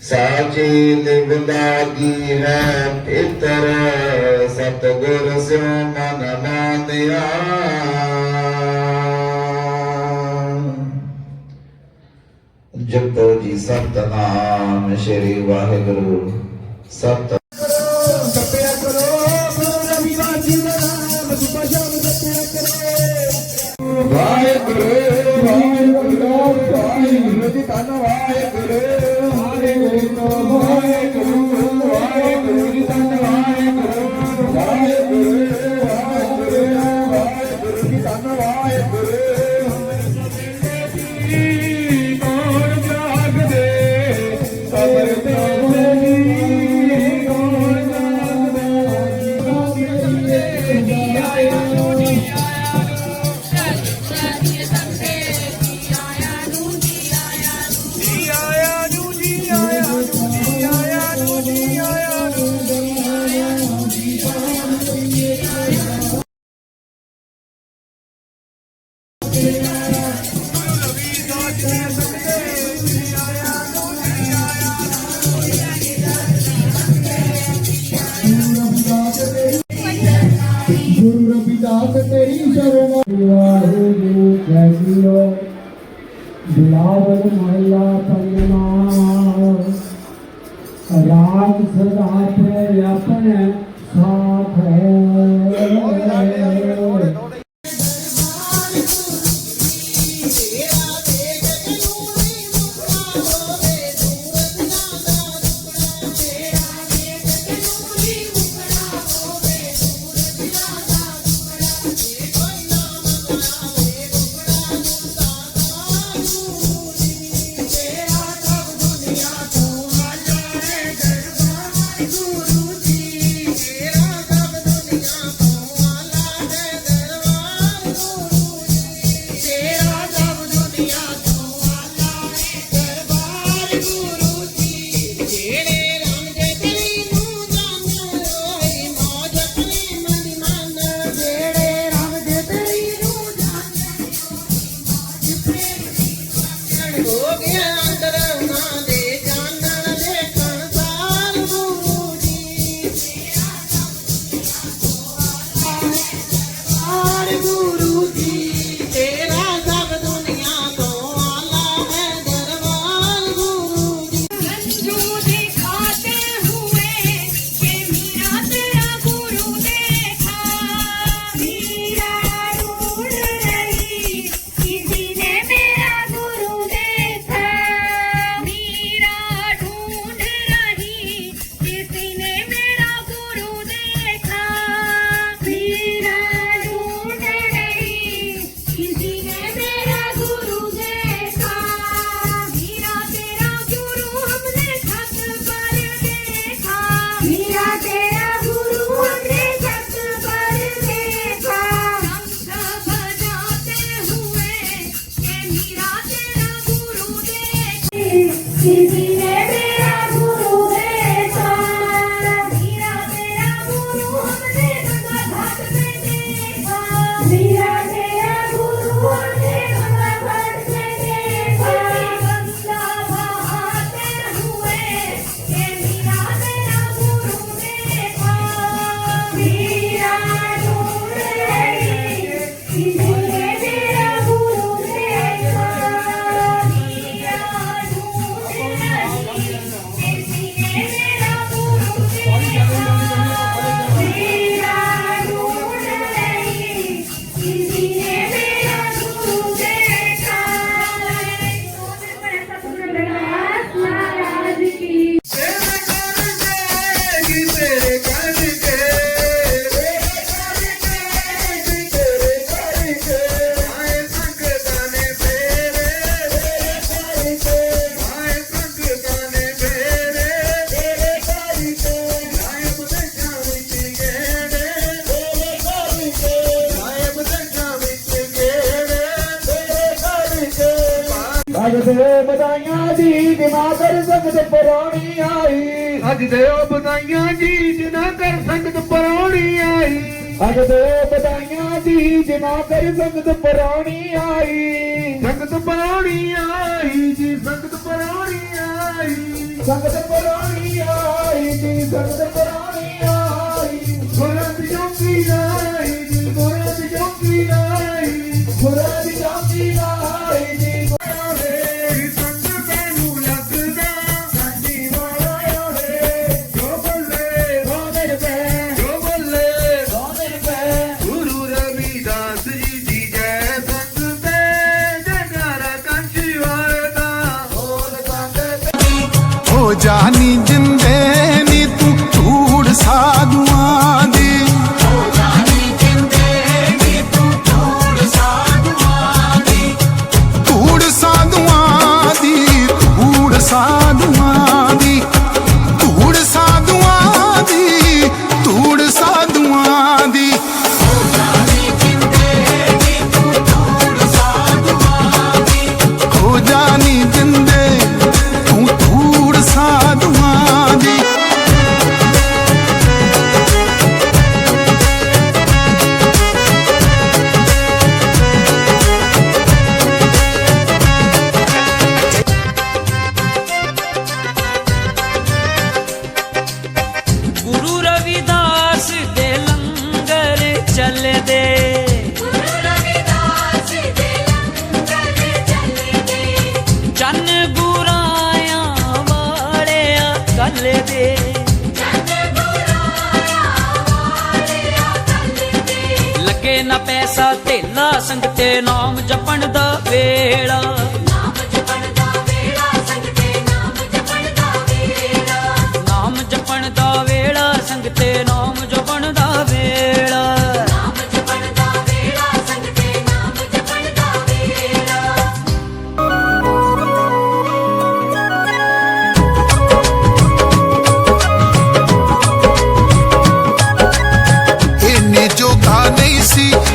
ਸਾਚੇ ਦਿਵਦਾ ਕੀ ਹੈ ਪਿਤਰ ਸਤਗੁਰ ਸਿਉ ਮਨ ਮਾਨਿਆ। ਜਪੋ ਜੀ ਸਤਨਾਮ ਸ੍ਰੀ ਵਾਹਿਗੁਰੂ ਸਤ ਜਪਿਆ ਕਰੋ ਗੁਰੂ ਰਵਿਦਾਸ ਜੀ ਦਾ ਨਾਮ ਸੁਭਾ ਸ਼ਾਮ ਜਪਿਆ ਕਰੋ। ਵਾਹਿਗੁਰੂ। கனவாய ਦਾਸ ਤੇਰੀ ਸ਼ਰਨ ਵਾਹਿਗੁਰੂ, ਜੈ ਜੀਓ ਬਿਲਾਵਲ ਮਹਿਲਾ ਪੰਜਵਾ। ਰਾਮ ਸਦਾ ਤੇ ਆਪਣ ਸਾਥ ਹੈ। हो गया see me. ਅੱਜ ਦੇ ਬਧਾਈਆਂ ਜੀ ਜਿਨਾ ਕਰ ਸਕਦ ਪਰੌਣੀ ਆਈ। ਅੱਜ ਦੇ ਬਧਾਈਆਂ ਜੀ ਜਿਨਾ ਕਰ ਸਕਦ ਪਰੌਣੀ ਆਈ। ਅੱਜ ਦੇ ਬਧਾਈਆਂ ਜੀ ਜਿਨਾ ਕਰ ਸਕਦ ਪਰੌਣੀ ਆਈ। ਸੰਗਤ ਪਰੌਣੀ ਆਈ ਜੀ ਸੰਗਤ ਪਰੌਣੀ ਆਈ। ਸੰਗਤ ਪਰੌਣੀ ਆਈ ਜੀ ਸੰਗਤ ਹੋ ਜਾਨੀ ਜਿੰਦੇ ਨੀ ਤੂੰ ਧੂੜ ਸਾਧੂਆਂ ਵਾਲਿਆ ਕੱਲ ਦੇ ਚੰਦ ਲੱਗੇ ਨਾ ਪੈਸਾ ਧੇਲਾ ਸੰਗਤੇ ਨਾਮ nem se